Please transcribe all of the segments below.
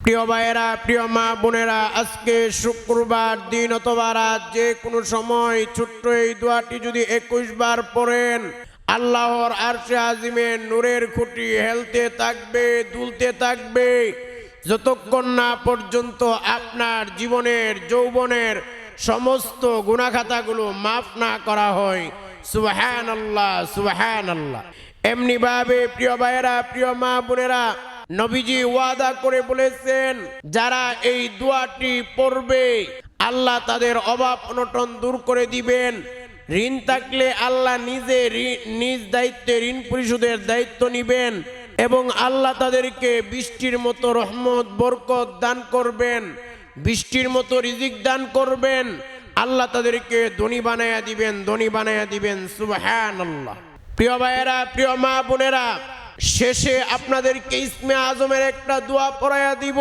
প্রিয় ভাইয়েরা, প্রিয় মা বোনেরা, আজকে শুক্রবার দিন অথবা রাত, যে কোনো সময় ছোট্ট এই দোয়াটি যদি একুশ বার পড়েন, আল্লাহর আরশে আজিমের নূরের খুঁটি হেলতে থাকবে, দুলতে থাকবে। যতক্ষণ না পর্যন্ত আপনার জীবনের, যৌবনের সমস্ত গুণাখাতাগুলো মাফ না করা হয় সুবাহান আল্লাহ সুবাহান আল্লাহ এমনিভাবে, প্রিয় ভাইয়েরা, প্রিয় মা বোনেরা নবীজি ওয়াদা করে বলেছেন, যারা এই দোয়াটি পড়বে, আল্লাহ তাদের অভাব অনটন দূর করে দিবেন। ঋণ থাকলে আল্লাহ নিজে নিজ দায়িত্বে ঋণ পরিশোধের দায়িত্ব নিবেন এবং আল্লাহ তাদেরকে বৃষ্টির মতো রহমত, বরকত দান করবেন, বৃষ্টির মতো রিজিক দান করবেন। আল্লাহ তাদেরকে ধনী বানায়া দিবেন, ধনী বানায়া দিবেন আল্লাহ প্রিয় ভাইয়েরা, প্রিয় মা বোনেরা শেষে আপনাদেরকে ইসমে আজমের একটা দোয়া পড়াইয়া দিব।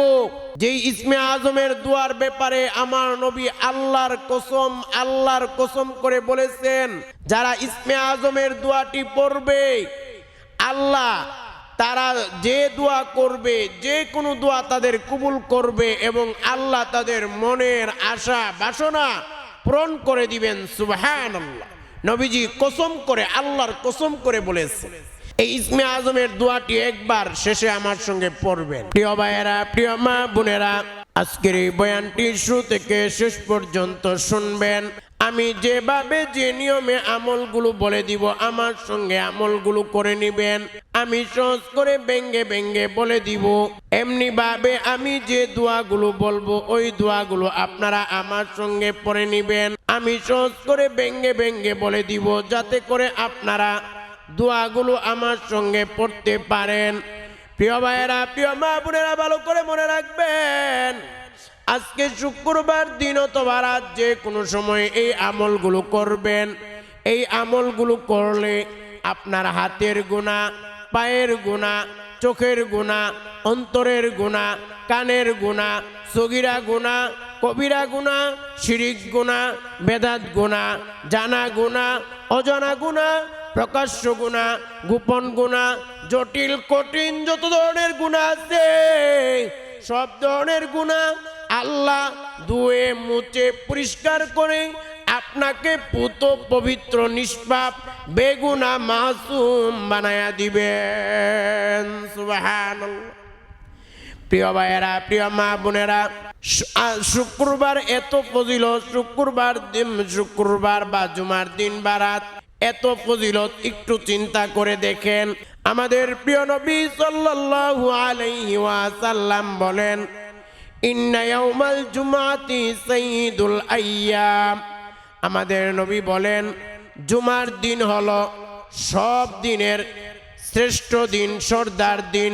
যেই ইসমে আজমের দোয়ার ব্যাপারে আমার নবী আল্লাহর কসম আল্লাহর কসম করে বলেছেন, যারা ইসমে আজমের দোয়াটি পড়বে, আল্লাহ তারা যে দোয়া করবে, যে কোনো দোয়া তাদের কবুল করবে এবং আল্লাহ তাদের মনের আশা, বাসনা পূরণ করে দিবেন। আল্লাহ নবীজি কসম করে, আল্লাহর কসম করে বলেছে এই ইসমে আজমের দোয়াটি একবার শেষে আমার সঙ্গে পড়বেন। প্রিয় ভাইয়েরা, প্রিয় মা বোনেরা, আজকের এই বয়ানটি শুরু থেকে শেষ পর্যন্ত শুনবেন। আমি যেভাবে যে নিয়মে আমলগুলো বলে দিব, আমার সঙ্গে আমলগুলো করে নিবেন। আমি সহজ করে ব্যঙ্গে ব্যঙ্গে বলে দিব। এমনি ভাবে আমি যে দোয়াগুলো বলব, ওই দোয়াগুলো আপনারা আমার সঙ্গে পড়ে নিবেন। আমি সহজ করে ব্যঙ্গে ব্যঙ্গে বলে দিব, যাতে করে আপনারা দোয়াগুলো আমার সঙ্গে পড়তে পারেন। প্রিয় ভাইয়েরা, প্রিয় মা বোনেরা, ভালো করে মনে রাখবেন, আজকে শুক্রবার দিন অথবা রাত যে কোনো সময় এই আমলগুলো করবেন। এই আমলগুলো করলে আপনার হাতের গুণা, পায়ের গুণা, চোখের গুণা, অন্তরের গুণা, কানের গুণা, সগিরা গুণা, কবিরা গুণা, শিরিক গুণা, বেদাত গুণা, জানা গুণা, অজানা গুণা প্রকাশ্য গুণা, গোপন গুণা, জটিল, কঠিন, যত ধরনের গুণা আছে, সব ধরনের গুণা আল্লাহ ধুয়ে, মুছে, পরিষ্কার করে আপনাকে পুত পবিত্র, নিষ্পাপ, বেগুনা মাসুম বানায়া দিবেন। সুবহানাল্লাহ। প্রিয় ভাইয়েরা, প্রিয় মা বোনেরা শুক্রবার এত ফজিলত, শুক্রবার দিন, শুক্রবার বা জুমার দিন বা রাত এত ফজিলত একটু চিন্তা করে দেখেন। আমাদের প্রিয় নবী সাল্লাল্লাহু আলাইহি ওয়াসাল্লাম বলেন, ইন্না ইয়াউমাল জুমাতি সাইয়্যিদুল আইয়াম। আমাদের নবী বলেন, জুমার দিন হলো সব দিনের শ্রেষ্ঠ দিন, সর্দার দিন।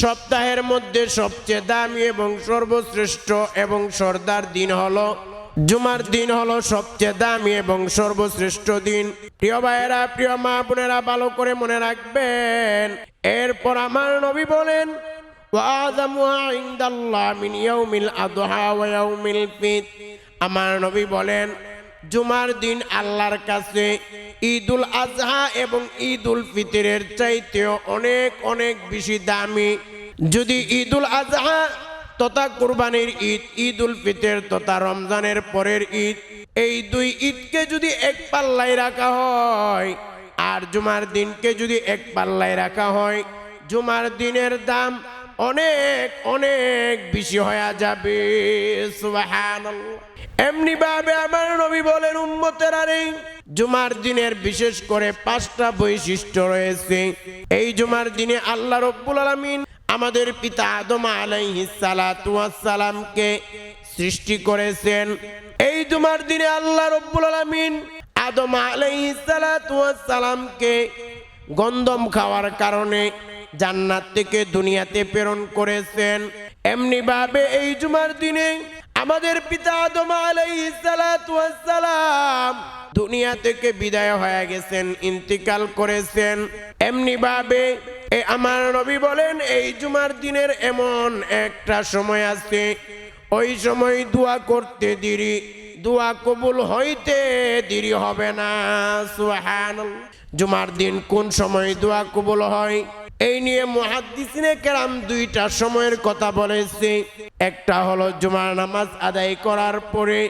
সপ্তাহের মধ্যে সবচেয়ে দামি এবং সর্বশ্রেষ্ঠ এবং সর্দার দিন হলো জুমার দিন হলো সবচেয়ে দামি এবং সর্বশ্রেষ্ঠ দিন। প্রিয় ভাইয়েরা, প্রিয় মা বোনেরা, ভালো করে মনে রাখবেন। এরপর আমার নবী বলেন আমার নবী বলেন, জুমার দিন আল্লাহর কাছে ঈদুল আজহা এবং ঈদুল ফিতরের চাইতেও অনেক অনেক বেশি দামি। যদি ঈদুল আজহা তথা কুরবানির ঈদ ঈদ উল ফিতর তথা রমজানের পরের ঈদ। এই দুই ঈদকে যদি এক পাল্লায় রাখা হয়, আর জুমার দিনকে যদি এক পাল্লায় রাখা হয়, জুমার দিনের দাম অনেক অনেক বেশি হয়ে যাবে। এমনি ভাবে আমার নবী বলেন, উম্মতের আরে, জুমার দিনের বিশেষ করে পাঁচটা বৈশিষ্ট্য রয়েছে। এই জুমার দিনে আল্লাহ রব্বুল আলামিন আমাদের পিতা আদম আলাইহিস সালাতু ওয়াস সালামকে সৃষ্টি করেছেন। এই জুমার দিনে আল্লাহ রব্বুল আলামিন আদম আলাইহিস সালাতু ওয়াস সালামকে গন্ধম খাওয়ার কারণে জান্নাত থেকে দুনিয়াতে প্রেরণ করেছেন। এমনি ভাবে এই জুমার দিনে আমাদের পিতা আদম আলাইহিস সালাতু ওয়াস সালাম দুনিয়া থেকে বিদায় হয়ে গেছেন, ইন্তিকাল করেছেন। এমনি ভাবে এ আমার নবী বলেন, এই জুমার দিনের এমন একটা সময় আছে। ওই সময় দোয়া করতে দেরি, দোয়া কবুল হইতে দেরি হবে না। সুবহানাল্লাহ। জুমার দিন কোন সময় দোয়া কবুল হয়? এই নিয়ে মহাদ্দিসিনে কেরাম দুইটা সময়ের কথা বলেছে। একটা হলো জুমার নামাজ আদায় করার পরে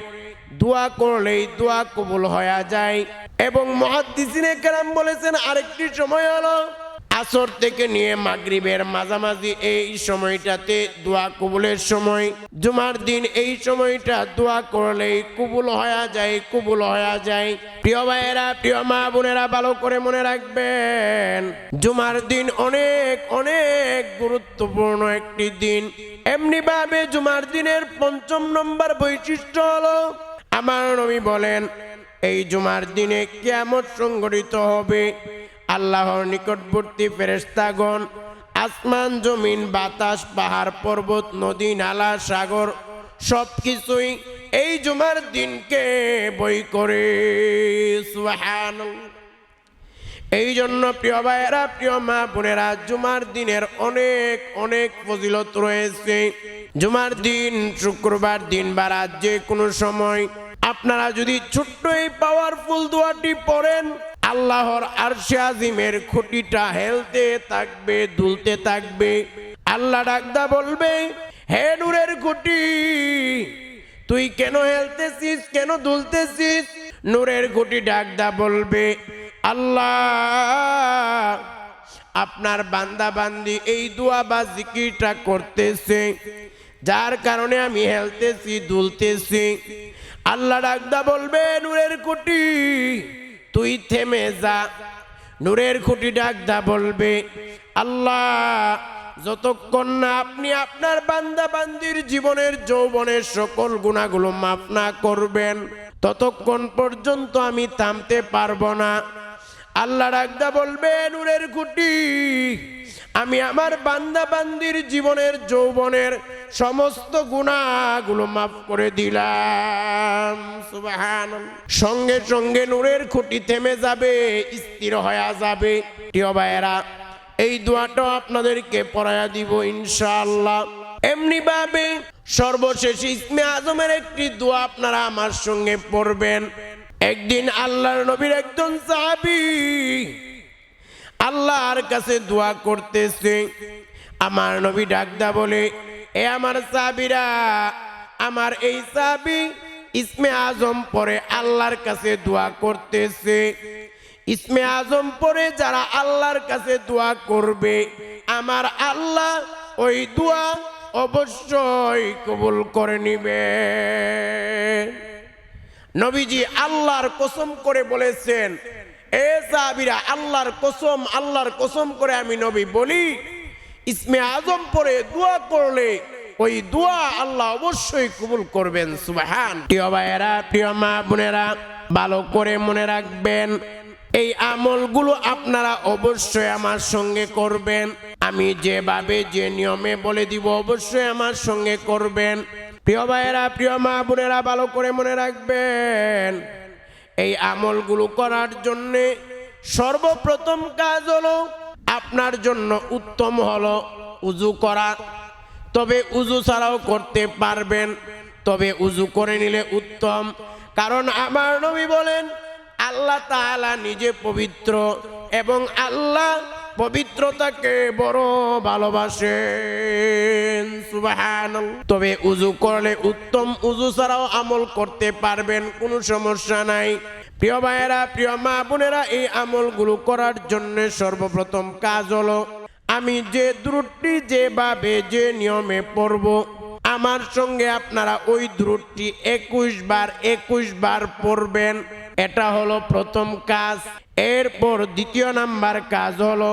দোয়া করলেই দোয়া কবুল হয়ে যায়। এবং মহাদ্দিসিনে কেরাম বলেছেন, আরেকটি সময় হলো আসর থেকে নিয়ে মাগরিবের মাঝামাঝি এই সময়টাতে দোয়া কবুলের সময়। জুমার দিন এই সময়টা দোয়া করলেই কবুল হয়ে যায়, কবুল হয়ে যায়। প্রিয় ভাইয়েরা, প্রিয় মা বোনেরা, ভালো করে মনে রাখবেন, জুমার দিন অনেক অনেক গুরুত্বপূর্ণ একটি দিন। এমনি ভাবে জুমার দিনের পঞ্চম নম্বর বৈশিষ্ট্য হলো, আমার নবী বলেন, এই জুমার দিনে কিয়ামত সংগঠিত হবে। আল্লাহর নিকটবর্তী ফেরেস্তাগণ আসমান, জমিন, বাতাস, পাহাড়, পর্বত, নদী, নালা, সাগর সব কিছুই এই জুমার দিনকে বই করে। এই জন্য প্রিয় ভাইয়েরা, প্রিয় মা বোনেরা, জুমার দিনের অনেক অনেক ফজিলত রয়েছে জুমার দিন, শুক্রবার দিন বা রাত যে কোনো সময় আপনারা যদি ছোট্ট এই পাওয়ারফুল দোয়াটি পড়েন আল্লাহর আরশে আজিমের খুঁটিটা হেলতে থাকবে, দুলতে থাকবে। আল্লাহ ডাকদা বলবে, হে নূরের খুঁটি, তুই কেন হেলতেছিস, কেন দুলতেছিস? নূরের খুঁটি ডাকদা বলবে, আল্লাহ, আপনার বান্দা বান্দি এই দোয়া বা জিকিরটা করতেছে, যার কারণে আমি হেলতেছি, দুলতেছি। আল্লাহ ডাকদা বলবে নূরের খুঁটি তুই থেমে যা। নূরের খুঁটি ডাকদা বলবে, আল্লাহ, যতক্ষণ না আপনি আপনার বান্দা বান্দির জীবনের যৌবনের সকল গুণাগুলো মাফ না করবেন, ততক্ষণ পর্যন্ত আমি থামতে পারব না। আল্লাহ ডাকদা বলবে, নূরের খুঁটি, আমি আমার বান্দা বান্দির জীবনের যৌবনের সমস্ত গুণাগুলো মাফ করে দিলাম। সুবহানাল্লাহ। সঙ্গে সঙ্গে নূরের খুঁটি থেমে যাবে, স্থির হয়ে যাবে। ভাইয়েরা, এই দোয়াটাও আপনাদেরকে পড়ায়া দিব ইনশাআল্লাহ। এমনি ভাবে সর্বশেষ ইসমে আজমের একটি দোয়া আপনারা আমার সঙ্গে পড়বেন। একদিন আল্লাহর নবীর একজন সাহাবী আল্লাহর কাছে দোয়া করতেছে। আমার নবী ডাকদা বলে এ আমার সাবিরা আমার এই সাবি ইসমে আজম পরে আল্লাহর কাছে দোয়া করতেছে। ইসমে আজম পরে যারা আল্লাহর কাছে দোয়া করবে, আমার আল্লাহ ওই দোয়া অবশ্যই কবুল করে নিবে। নবীজি আল্লাহর কসম করে বলেছেন, এ সাহাবীরা, আল্লাহর কসম আল্লাহর কসম করে আমি নবী বলি ইসমে আজম পরে দোয়া করলে, ওই দোয়া আল্লাহ অবশ্যই কবুল করবেন, সুবাহান। প্রিয় ভাইয়েরা, প্রিয় মা বোনেরা, ভালো করে মনে রাখবেন, এই আমলগুলো আপনারা অবশ্যই আমার সঙ্গে করবেন। আমি যেভাবে, যে নিয়মে বলে দিব, অবশ্যই আমার সঙ্গে করবেন। প্রিয় ভাইয়েরা, প্রিয় মা বোনেরা, ভালো করে মনে রাখবেন, এই আমলগুলো করার জন্যে সর্বপ্রথম কাজ হলো আপনার জন্য উত্তম হলো উজু করা। তবে উজু ছাড়াও করতে পারবেন, তবে উজু করে নিলে উত্তম। কারণ আমার নবী বলেন, আল্লাহ তাআলা নিজে পবিত্র এবং আল্লাহ পবিত্রতাকে বড় ভালোবাসেন। সুবহানাল্লাহ। তবে উজু করলে উত্তম, উজু ছাড়াও আমল করতে পারবেন, কোনো সমস্যা নাই। প্রিয় ভাইয়েরা, প্রিয় মা বোনেরা, এই আমলগুলো করার জন্য সর্বপ্রথম কাজ হলো, আমি যে দ্রুটটি যেভাবে যে নিয়মে পড়ব, আমার সঙ্গে আপনারা ওই দ্রুটটি একুশ বার একুশ বার পড়বেন। এটা হলো প্রথম কাজ। এরপর দ্বিতীয় নাম্বার কাজ হলো,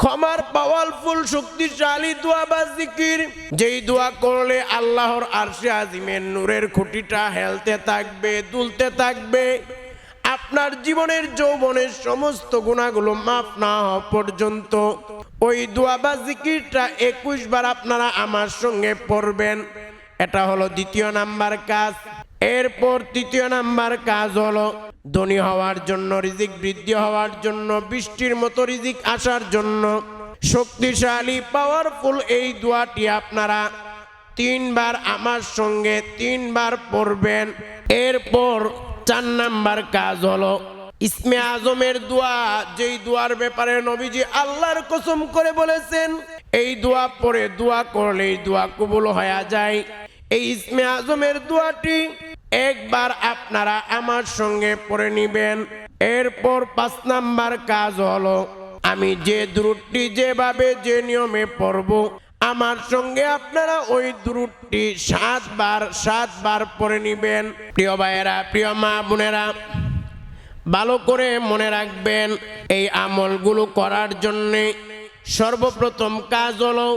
ক্ষমার পাওয়ারফুল শক্তিশালী দোয়া বা জিকির। যেই দোয়া করলে আল্লাহর আরশে আজিমের নূরের খুঁটিটা হেলতে থাকবে, দুলতে থাকবে। আপনার জীবনের যৌবনের সমস্ত গুণাগুলো মাফ না হওয়া পর্যন্ত। ওই দোয়া বা জিকিরটা একুশ বার আপনারা আমার সঙ্গে পড়বেন। এটা হলো দ্বিতীয় নাম্বার কাজ। এরপর তৃতীয় নাম্বার কাজ হলো ধনী হওয়ার জন্য রিজিক বৃদ্ধি হওয়ার জন্য, বৃষ্টির মতো রিজিক আসার জন্য। শক্তিশালী পাওয়ারফুল এই দোয়াটি আপনারা তিনবার আমার সঙ্গে তিনবার পড়বেন। এরপর চার নাম্বার কাজ হলো, ইসমে আজমের দোয়া, যেই দোয়ার ব্যাপারে নবীজি আল্লাহর কসম করে বলেছেন, এই দোয়া পরে দোয়া করলে দোয়া কবুল হয়ে যায়। এই ইসমে আজমের দোয়াটি একবার আপনারা আমার সঙ্গে পড়ে নিবেন। এরপর পাঁচ নাম্বার কাজ হলো, আমি যে দ্রুটটি যেভাবে যে নিয়মে পড়ব আমার সঙ্গে আপনারা ওই দ্রুটটি সাতবার সাতবার পরে নিবেন। প্রিয় ভাইয়েরা, প্রিয় মা বোনেরা, ভালো করে মনে রাখবেন, এই আমলগুলো করার জন্যে সর্বপ্রথম কাজ হলো,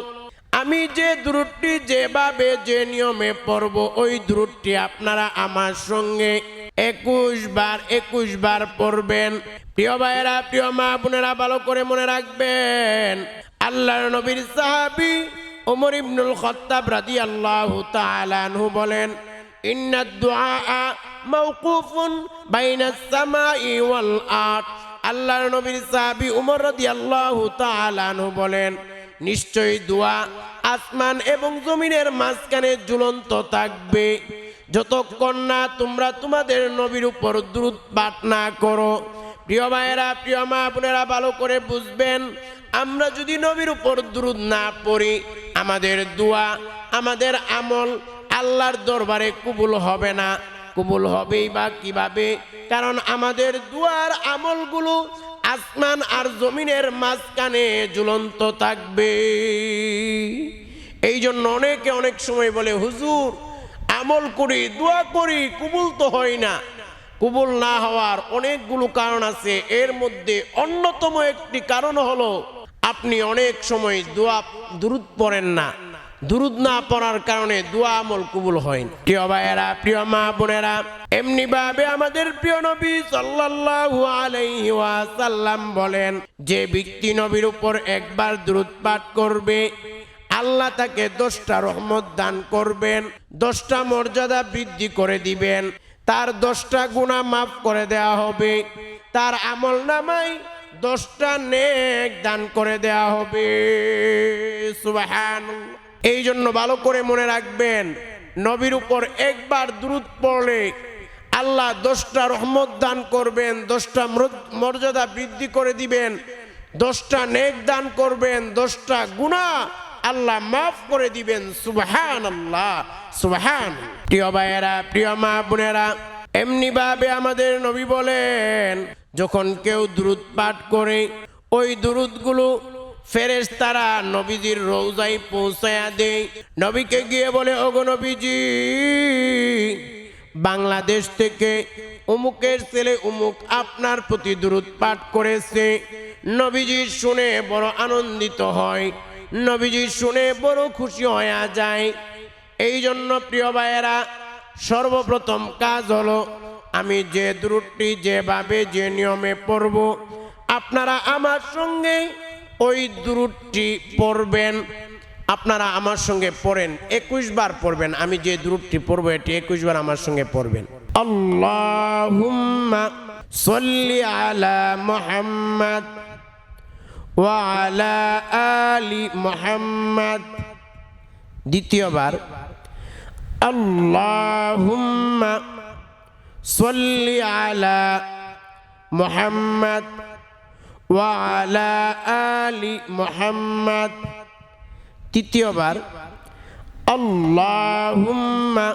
আমি যে দ্রুটটি যেভাবে যে নিয়মে পড়ব, ওই দ্রুটটি আপনারা আমার সঙ্গে একুশ বার একুশ বার পড়বেন। প্রিয় ভাইয়েরা, প্রিয় মা বোনেরা, ভালো করে মনে রাখবেন আল্লাহর নবীর সাহাবি ওমর ইবনুল খত্তাব রাদিয়াল্লাহু তাআলা আনহু বলেন আরদ। আল্লাহর নবীর বলেন, নিশ্চয়ই দোয়া আসমান এবং জমিনের মাঝখানে ঝুলন্ত থাকবে। যতক্ষণ না তোমরা তোমাদের নবীর উপর দ্রুত পাঠ না করো। প্রিয় ভাইয়েরা, প্রিয় মা বোনেরা, ভালো করে বুঝবেন আমরা যদি নবীর উপর দ্রুত না পড়ি, আমাদের দোয়া, আমাদের আমল আল্লাহর দরবারে কবুল হবে না। কবুল হবেই বা কীভাবে? কারণ আমাদের দুয়ার আমলগুলো আসমান আর জমিনের মাঝখানে ঝুলন্ত থাকবে। এই জন্য অনেকে অনেক সময় বলে, হুজুর, আমল করি, দোয়া করি, কবুল তো হয় না। কবুল না হওয়ার অনেকগুলো কারণ আছে। এর মধ্যে অন্যতম একটি কারণ হলো আপনি অনেক সময় দোয়া দূরত পড়েন না দুরুদ না পড়ার কারণে দোয়া আমল কবুল হয়। প্রিয় ভাইয়েরা, প্রিয় মা বোনেরা, এমনি ভাবে আমাদের প্রিয় নবী সাল্লাল্লাহু আলাইহি ওয়াসাল্লাম বলেন, যে ব্যক্তি নবীর উপর একবার দুরুদ পাঠ করবে, আল্লাহ তাকে দশটা রহমত দান করবেন, দশটা মর্যাদা বৃদ্ধি করে দিবেন, তার দশটা গুণা মাফ করে দেওয়া হবে, তার আমল নামাই দশটা নেক দান করে দেওয়া হবে। সুবহানাল্লাহ। এই জন্য ভালো করে মনে রাখবেন, নবীর উপর একবার দ্রুত পড়লে আল্লাহ দশটা রহমত দান করবেন, দশটা মর্যাদা বৃদ্ধি করে দিবেন, দশটা নেক দান করবেন, দশটা গুণা আল্লাহ মাফ করে দিবেন। সুবাহান আল্লাহ সুবাহান প্রিয় ভাইয়েরা, প্রিয় মা বোনেরা এমনি ভাবে আমাদের নবী বলেন যখন কেউ দ্রুত পাঠ করে, ওই দ্রুতগুলো ফেরেস তারা নবীজির রৌজাই পৌঁছায়া দেয়। নবীকে গিয়ে বলে, ওগো নবীজি, বাংলাদেশ থেকে উমুকের ছেলে উমুক আপনার প্রতি দূরত পাঠ করেছে। নবীজি শুনে বড় আনন্দিত হয়। নবীজি শুনে বড় খুশি হয়ে যায়। এই জন্য প্রিয় ভাইয়েরা, সর্বপ্রথম কাজ হলো আমি যে দ্রুটটি যেভাবে, যে নিয়মে পড়ব, আপনারা আমার সঙ্গে ওই দ্রুটটি পড়বেন। আপনারা আমার সঙ্গে পড়েন, একুশ বার পড়বেন। আমি যে দ্রুটটি পড়ব, এটি একুশ বার আমার সঙ্গে পড়বেন। আল্লাহুম্মা সল্লি আলা মুহাম্মদ ওয়ালা আলি মুহাম্মদ। দ্বিতীয়বার, আল্লাহুম্মা সল্লি আলা মুহাম্মদ ওয়ালা আলি মুহাম্মদ তৃতীয়বার, আল্লাহুম্মা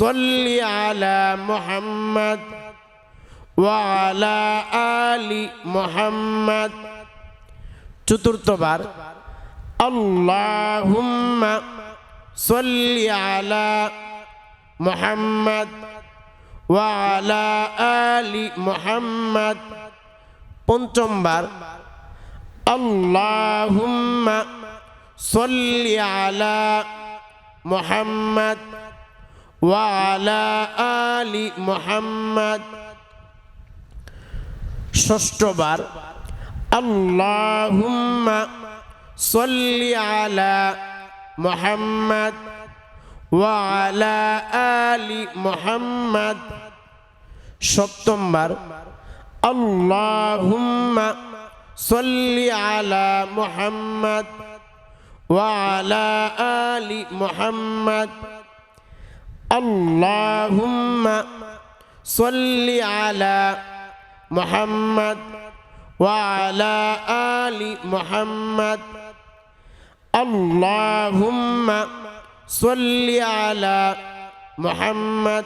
সল্লি আলা মুহাম্মদ ওয়ালা আলি মুহাম্মদ চতুর্থবার, আল্লাহুম্মা সল্লি আলা মুহাম্মদ ওয়ালা আলি মুহাম্মদ। পঞ্চমবার আল্লাহুম্মা সল্লি মুহাম্মদ ওয়ালা আলি মুহাম্মদ। ষষ্ঠবার আল্লাহুম্মা সল্লি মুহাম্মদ ওয়ালা আলি মুহাম্মদ। সপ্তমবার আল্লাহুম্মা সল্লি আলা মুহাম্মদ ওয়ালা আলি মুহাম্মদ আল্লাহুম্মা সল্লি আলা محمد وعلى آل محمد اللهم صل على محمد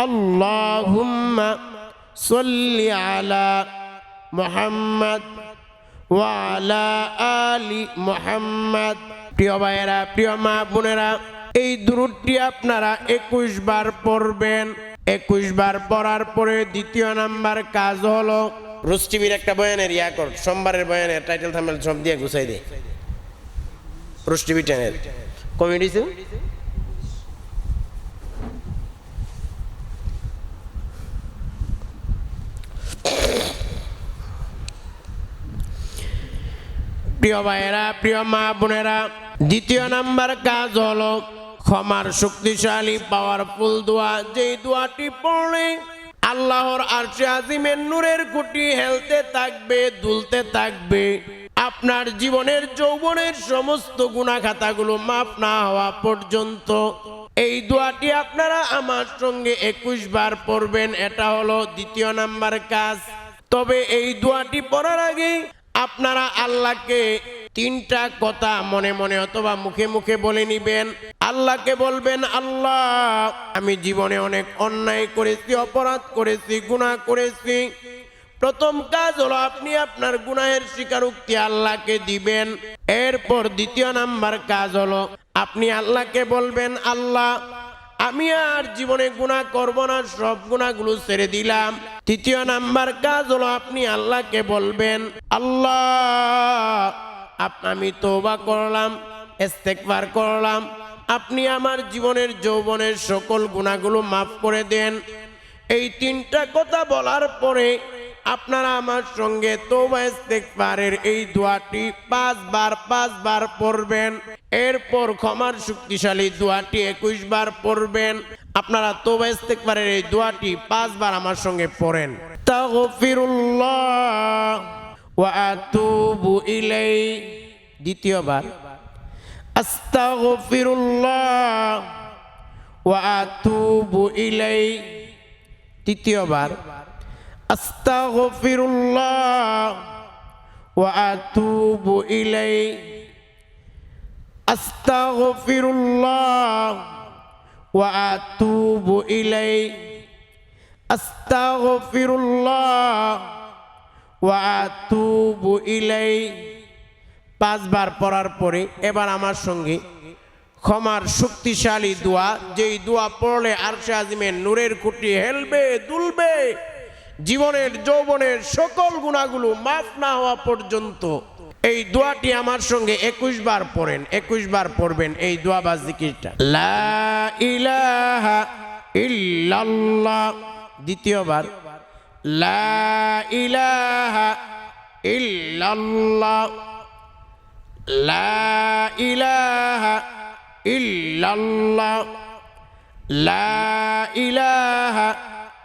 اللهم صل على محمد وعلى آل محمد প্রিয় ভাইয়েরা প্রিয় মা বোনেরা এই দূরটি আপনারা একুশ বার পড়বেন একুশ বার পড়ার পরে দ্বিতীয় নাম্বার কাজ হলো রুস টিভির একটা বয়ানের ইয়া কর সোমবারের বয়ানের টাইটেল থামেল সব দিয়ে গুছাই দে রুস টিভি চ্যানেল প্রিয় ভাইয়েরা, প্রিয় মা বোনেরা, দ্বিতীয় নাম্বার কাজ হলো ক্ষমার শক্তিশালী পাওয়ারফুল দোয়া। যেই দোয়াটি পড়লে আল্লাহর আরশে আজিমের নূরের কুটি হেলতে থাকবে, দুলতে থাকবে। আপনার জীবনের যৌবনের সমস্ত গুণাখাতাগুলো মাফ না হওয়া পর্যন্ত। এই দোয়াটি আপনারা আমার সঙ্গে একুশ বার পড়বেন, এটা হলো দ্বিতীয় নাম্বার কাজ। তবে এই দোয়াটি পড়ার আগে আপনারা আল্লাহকে তিনটা কথা মনে মনে অথবা মুখে মুখে বলে নিবেন। আল্লাহকে বলবেন, আল্লাহ, আমি জীবনে অনেক অন্যায় করেছি, অপরাধ করেছি গুনাহ করেছি। প্রথম কাজ হলো আপনি আপনার গুনাহের স্বীকারোক্তি আল্লাহকে দিবেন। এরপর দ্বিতীয় নাম্বার কাজ হলো আপনি আল্লাহকে বলবেন, আল্লাহ, আমি আর জীবনে গুণা করব না, সব গুণাগুলো ছেড়ে দিলাম। তৃতীয় নাম্বার কাজ হলো আপনি আল্লাহকে বলবেন, আল্লাহ আমি তোবা করলাম ইস্তেকবার করলাম। আপনি আমার জীবনের যৌবনের সকল গুণাগুলো মাফ করে দেন। এই তিনটা কথা বলার পরে আপনারা আমার সঙ্গে তোবা ইস্তেকবারের এই দোয়াটি পাঁচবার পাঁচবার পড়বেন। এরপর ক্ষমার শক্তিশালী দোয়াটি একুশ বার পড়বেন। আপনারা তোবা ইস্তেকবারের এই দোয়াটি পাঁচবার আমার সঙ্গে পড়েন। তাগফিরুল্লাহ ওয়া আতুবু ইলাই দ্বিতীয়বার, আস্তাগফিরুল্লাহ ওয়া আতুবু ইলাই তৃতীয়বার أستغفر الله وأتوب إليه أستغفر الله وأتوب إليه أستغفر الله وأتوب إليه পাঁচবার পড়ার পরে এবার আমার সঙ্গে ক্ষমার শক্তিশালী দোয়া যেই দোয়া পড়লে আরশে আজিমের নূরের কুটি হেলবে দুলবে জীবনের, যৌবনের সকল গুণাগুলো মাফ না হওয়া পর্যন্ত এই দোয়াটি আমার সঙ্গে একুশ বার পড়েন, একুশ বার পড়বেন এই দোয়া বা জিকিরটা। লা ইলাহা ইল্লাল্লাহ, দ্বিতীয়বার, লা ইলাহা ইল্লাল্লাহ, লা ইলাহা ইল্লাল্লাহ, লা ইলাহা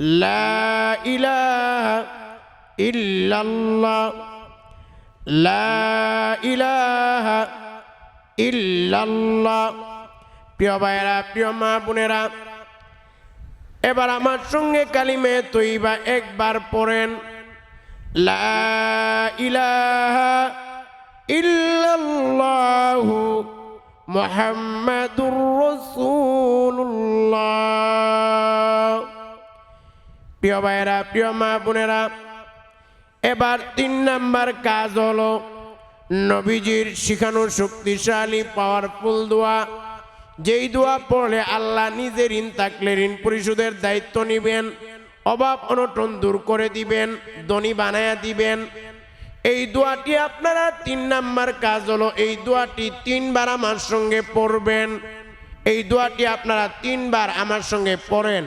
লা ইলাহা ইল্লাল্লাহ। লা ইলাহা ইল্লাল্লাহ। প্রিয় ভাইয়েরা, প্রিয় মা বোনেরা, এবার আমার সঙ্গে কালিমে তৈবা একবার পড়েন। লা ইলাহা ইল্লাল্লাহু মুহাম্মাদুর রাসূলুল্লাহ। প্রিয় ভাইয়েরা, প্রিয় মা বোনেরা, এবার তিন নাম্বার কাজ হলো নবীজির শিখানো শক্তিশালী পাওয়ারফুল দোয়া। যেই দোয়া পড়লে আল্লাহ নিজে ঋণ থাকলে ঋণ পরিশোধের দায়িত্ব নিবেন, অভাব অনটন দূর করে দিবেন, ধনী বানায়া দিবেন। এই দোয়াটি আপনারা তিন নাম্বার কাজ হলো এই দোয়াটি তিনবার আমার সঙ্গে পড়বেন। এই দোয়াটি আপনারা তিনবার আমার সঙ্গে পড়েন।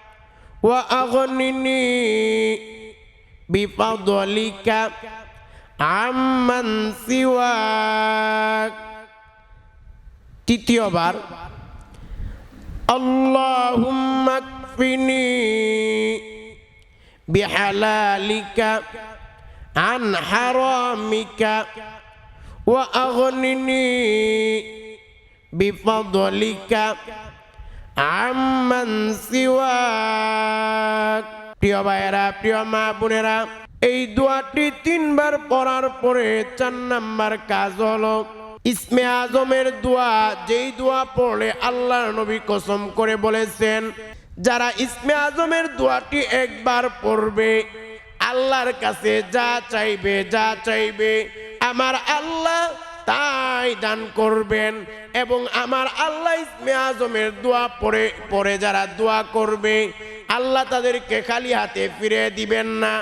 وأغنني بفضلك عمن سواك তৃতীয়বার اللهم اكفني بحلالك عن حرامك وأغنني بفضلك আম্মান সিওয়াক প্রিয় ভাইয়েরা, প্রিয় মা বোনেরা, এই দোয়াটি তিনবার পড়ার পরে চার নাম্বার কাজ হলো, ইসমে আজমের দোয়া, যেই দোয়া পড়লে আল্লাহর নবী কসম করে বলেছেন, যারা ইসমে আজমের দোয়াটি একবার পড়বে, আল্লাহর কাছে যা চাইবে যা চাইবে, আমার আল্লাহ তাই দান করবেন এবং আমার আল্লাহ ইসমে আজমের দোয়া পরে পড়ে যারা দোয়া করবে, আল্লাহ তাদেরকে খালি হাতে ফিরে দিবেন না।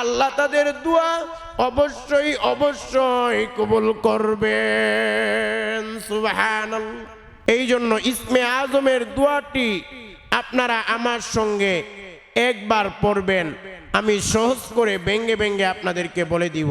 আল্লাহ তাদের দোয়া অবশ্যই অবশ্যই কবুল করবেন। সুবাহান এই জন্য ইসমে আজমের দোয়াটি আপনারা আমার সঙ্গে একবার পড়বেন। আমি সহজ করে ব্যঙ্গে ব্যঙ্গে আপনাদেরকে বলে দিব।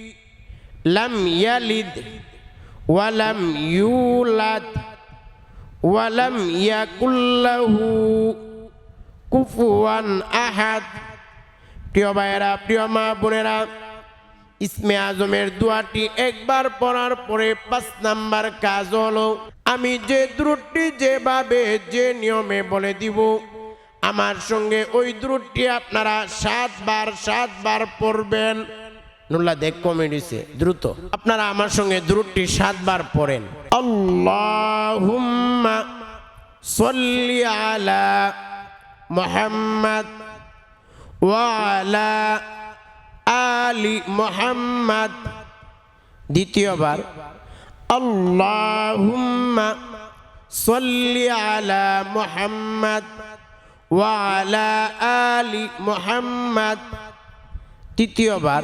লাম ইয়ালিদ ওয়ালাম ইউলাদ ওয়ালাম ইয়াকুল্লাহু কুফুয়ান আহাদ প্রিয় ভাইয়েরা, প্রিয় মা বোনেরা, ইসমে আজমের দোয়াটি একবার পড়ার পরে পাঁচ নাম্বার কাজ হলো, আমি যে দ্রুটটি যেভাবে, যে নিয়মে বলে দিব, আমার সঙ্গে ওই দ্রুটটি আপনারা সাতবার সাতবার পড়বেন। নুল্লা দেখ কমেডিছে দ্রুত। আপনারা আমার সঙ্গে দ্রুটটি সাতবার পড়েন। আল্লাহুম্মা সল্লি আলা মোহাম্মদ ওয়ালা আলি মোহাম্মদ। দ্বিতীয়বার, আল্লাহুম্মা সল্লি আলা মোহাম্মদ ওয়ালা আলি মোহাম্মদ। তৃতীয়বার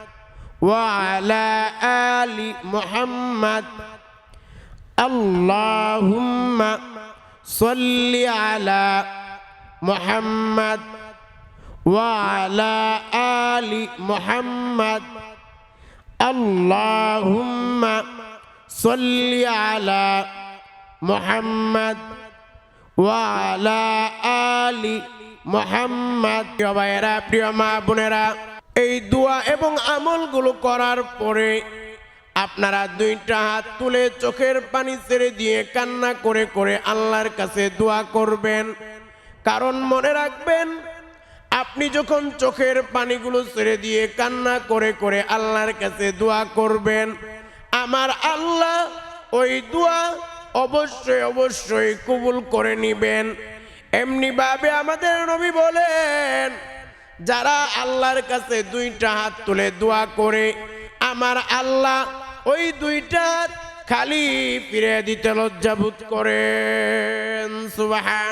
وعلى آل محمد اللهم صل على محمد وعلى آل محمد اللهم صل على محمد وعلى آل محمد প্রিয় ভাইয়েরা প্রিয় মা বোনেরা এই দোয়া এবং আমলগুলো করার পরে আপনারা দুইটা হাত তুলে চোখের পানি ছেড়ে দিয়ে কান্না করে করে আল্লাহর কাছে দোয়া করবেন। কারণ মনে রাখবেন, আপনি যখন চোখের পানিগুলো ছেড়ে দিয়ে কান্না করে করে আল্লাহর কাছে দোয়া করবেন, আমার আল্লাহ ওই দোয়া অবশ্যই অবশ্যই কবুল করে নিবেন। এমনিভাবে আমাদের নবী বলেন যারা আল্লাহর কাছে দুইটা হাত তুলে দোয়া করে, আমার আল্লাহ ওই দুইটা খালি ফিরে দিতে লজ্জাবোধ করেন। সুবাহ